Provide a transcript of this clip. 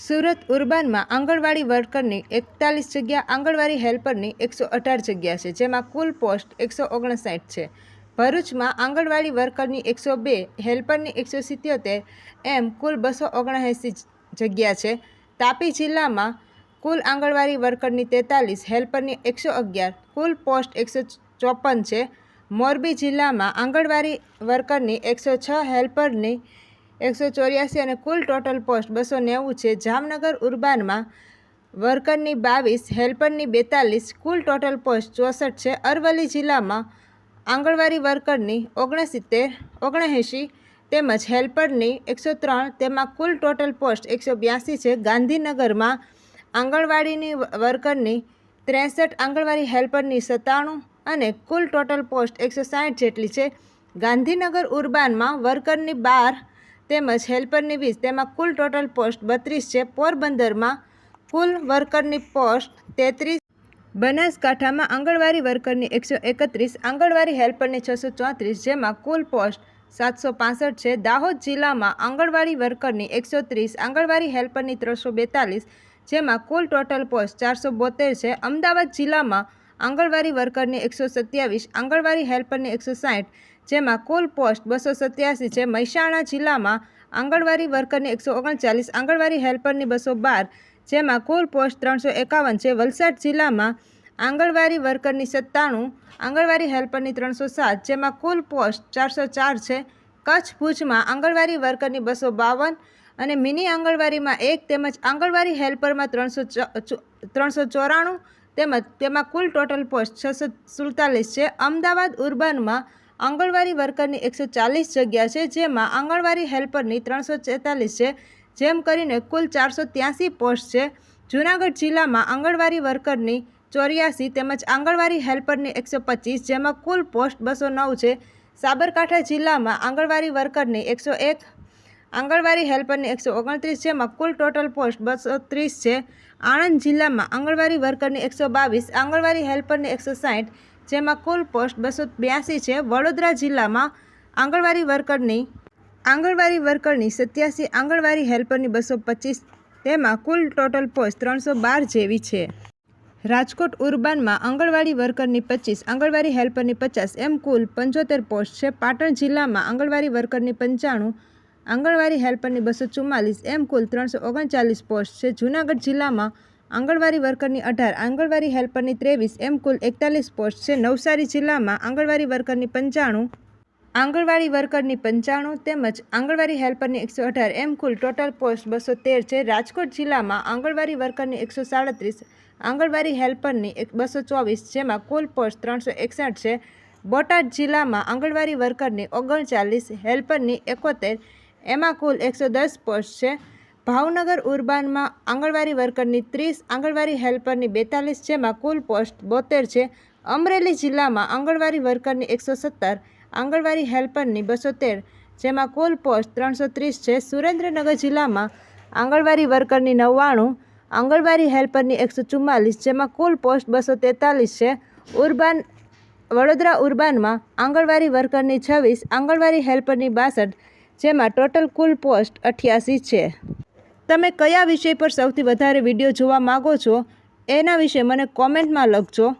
સુરત ઉર્બાનમાં આંગણવાડી વર્કરની એકતાલીસ જગ્યા, આંગણવાડી હેલ્પરની એકસો અઢાર જગ્યા છે, જેમાં કુલ પોસ્ટ એકસો ઓગણસાઠ છે. ભરૂચમાં આંગણવાડી વર્કરની એકસો બે, હેલ્પરની એકસો સિત્યોતેર, એમ કુલ બસો ઓગણએંસી જગ્યા છે. તાપી જિલ્લામાં કુલ આંગણવાડી વર્કરની તેતાલીસ, હેલ્પરની એકસો અગિયાર, કુલ પોસ્ટ એકસો ચોપન છે. મોરબી જિલ્લામાં આંગણવાડી વર્કરની એકસો છ, હેલ્પરની એકસો ચોર્યાસી અને કુલ ટોટલ પોસ્ટ બસો નેવું છે. જામનગર ઉર્બાનમાં વર્કરની બાવીસ, હેલ્પરની બેતાલીસ, કુલ ટોટલ પોસ્ટ ચોસઠ છે. અરવલ્લી જિલ્લામાં આંગણવાડી વર્કરની ઓગણસિત્તેર, ઓગણએંશી તેમજ હેલ્પરની એકસો ત્રણ, તેમાં કુલ ટોટલ પોસ્ટ એકસો બ્યાસી છે. ગાંધીનગરમાં આંગણવાડીની વર્કરની ત્રેસઠ, આંગણવાડી હેલ્પરની સત્તાણું અને કુલ ટોટલ પોસ્ટ એકસો સાઠ જેટલી છે. ગાંધીનગર ઉર્બાનમાં વર્કરની બાર તેમજ હેલ્પરની વીસ, તેમાં કુલ ટોટલ પોસ્ટ બત્રીસ છે. પોરબંદરમાં કુલ વર્કરની પોસ્ટ તેત્રીસ, બનાસકાંઠામાં આંગણવાડી વર્કરની એકસો એકત્રીસ, આંગણવાડી હેલ્પરની છસો ચોત્રીસ, જેમાં કુલ પોસ્ટ સાતસો પાસઠ છે. દાહોદ જિલ્લામાં આંગણવાડી વર્કરની એકસો ત્રીસ, આંગણવાડી હેલ્પરની ત્રણસો બેતાલીસ, જેમાં કુલ ટોટલ પોસ્ટ ચારસો બોતેર છે. અમદાવાદ જિલ્લામાં આંગણવાડી વર્કરની એકસો સત્યાવીસ, આંગણવાડી હેલ્પરની એકસો સાઠ જેમાં કુલ પોસ્ટ બસો સત્યાસી છે. મહેસાણા જિલ્લામાં આંગણવાડી વર્કરની એકસો ઓગણચાલીસ, આંગણવાડી હેલ્પરની બસો બાર, જેમાં કુલ પોસ્ટ ત્રણસો એકાવન છે. વલસાડ જિલ્લામાં આંગણવાડી વર્કરની સત્તાણું, આંગણવાડી હેલ્પરની ત્રણસો સાત, જેમાં કુલ પોસ્ટ ચારસો ચાર છે. કચ્છ ભુજમાં આંગણવાડી વર્કરની બસો બાવન અને મિની આંગણવાડીમાં એક તેમજ આંગણવાડી હેલ્પરમાં ત્રણસો ત્રણસો ચોરાણું તેમજ તેમાં કુલ ટોટલ પોસ્ટ છસો સુડતાલીસ છે. અમદાવાદ ઉર્બનમાં આંગણવાડી વર્કરની એકસો ચાલીસ જગ્યા છે, જેમાં આંગણવાડી હેલ્પરની ત્રણસો છેતાલીસ છે, જેમ કરીને કુલ ચારસો ત્યાંસી પોસ્ટ છે. જૂનાગઢ જિલ્લામાં આંગણવાડી વર્કરની ચોર્યાસી તેમજ આંગણવાડી હેલ્પરની એકસો પચીસ, જેમાં કુલ પોસ્ટ બસો નવ છે. સાબરકાંઠા જિલ્લામાં આંગણવાડી વર્કરની એકસો એક, આંગણવાડી હેલ્પરની એકસો ઓગણત્રીસ, જેમાં કુલ ટોટલ પોસ્ટ બસો ત્રીસ છે. આણંદ જિલ્લામાં આંગણવાડી વર્કરની એકસો બાવીસ, આંગણવાડી હેલ્પરની એકસો સાઠ જેમાં કુલ પોસ્ટ બસો બ્યાસી છે. વડોદરા જિલ્લામાં આંગણવાડી વર્કરની આંગણવાડી વર્કરની સત્યાસી, આંગણવાડી હેલ્પરની બસો પચીસ, તેમાં કુલ ટોટલ પોસ્ટ ત્રણસો બાર જેવી છે. રાજકોટ ઉર્બાનમાં આંગણવાડી વર્કરની પચીસ, આંગણવાડી હેલ્પરની પચાસ, એમ કુલ પંચોતેર પોસ્ટ છે. પાટણ જિલ્લામાં આંગણવાડી વર્કરની પંચાણું, આંગણવાડી હેલ્પરની બસો ચુમ્માલીસ, એમ કુલ ત્રણસો ઓગણચાલીસ પોસ્ટ છે. જૂનાગઢ જિલ્લામાં આંગણવાડી વર્કરની અઢાર, આંગણવાડી હેલ્પરની ત્રેવીસ, એમ કુલ એકતાલીસ પોસ્ટ છે. નવસારી જિલ્લામાં આંગણવાડી વર્કરની પંચાણું, આંગણવાડી વર્કરની પંચાણું તેમજ આંગણવાડી હેલ્પરની એકસો અઢાર, એમ કુલ ટોટલ પોસ્ટ બસો તેર છે. રાજકોટ જિલ્લામાં આંગણવાડી વર્કરની એકસો સાડત્રીસ, આંગણવાડી હેલ્પરની એક બસો ચોવીસ, જેમાં કુલ પોસ્ટ ત્રણસો એકસઠ છે. બોટાદ જિલ્લામાં આંગણવાડી વર્કરની ઓગણચાલીસ, હેલ્પરની એકોતેર, એમાં કુલ એકસો દસ પોસ્ટ છે. ભાવનગર ઉર્બાનમાં આંગણવાડી વર્કરની ત્રીસ, આંગણવાડી હેલ્પરની બેતાલીસ, જેમાં કુલ પોસ્ટ બોતેર છે. અમરેલી જિલ્લામાં આંગણવાડી વર્કરની એકસો સત્તર, આંગણવાડી હેલ્પરની બસો તેર, જેમાં કુલ પોસ્ટ ત્રણસો ત્રીસ છે. સુરેન્દ્રનગર જિલ્લામાં આંગણવાડી વર્કરની નવ્વાણું, આંગણવાડી હેલ્પરની એકસો ચુમ્માલીસ, જેમાં કુલ પોસ્ટ બસો તેતાલીસ છે. ઉર્બાન, વડોદરા ઉર્બાનમાં આંગણવાડી વર્કરની છવ્વીસ, આંગણવાડી હેલ્પરની બાસઠ, જેમાં ટોટલ કુલ પોસ્ટ અઠ્યાસી છે. તમે કયા વિષય પર સૌથી વધારે વીડિયો જોવા માગો છો? એના વિશે મને કોમેન્ટમાં લખજો.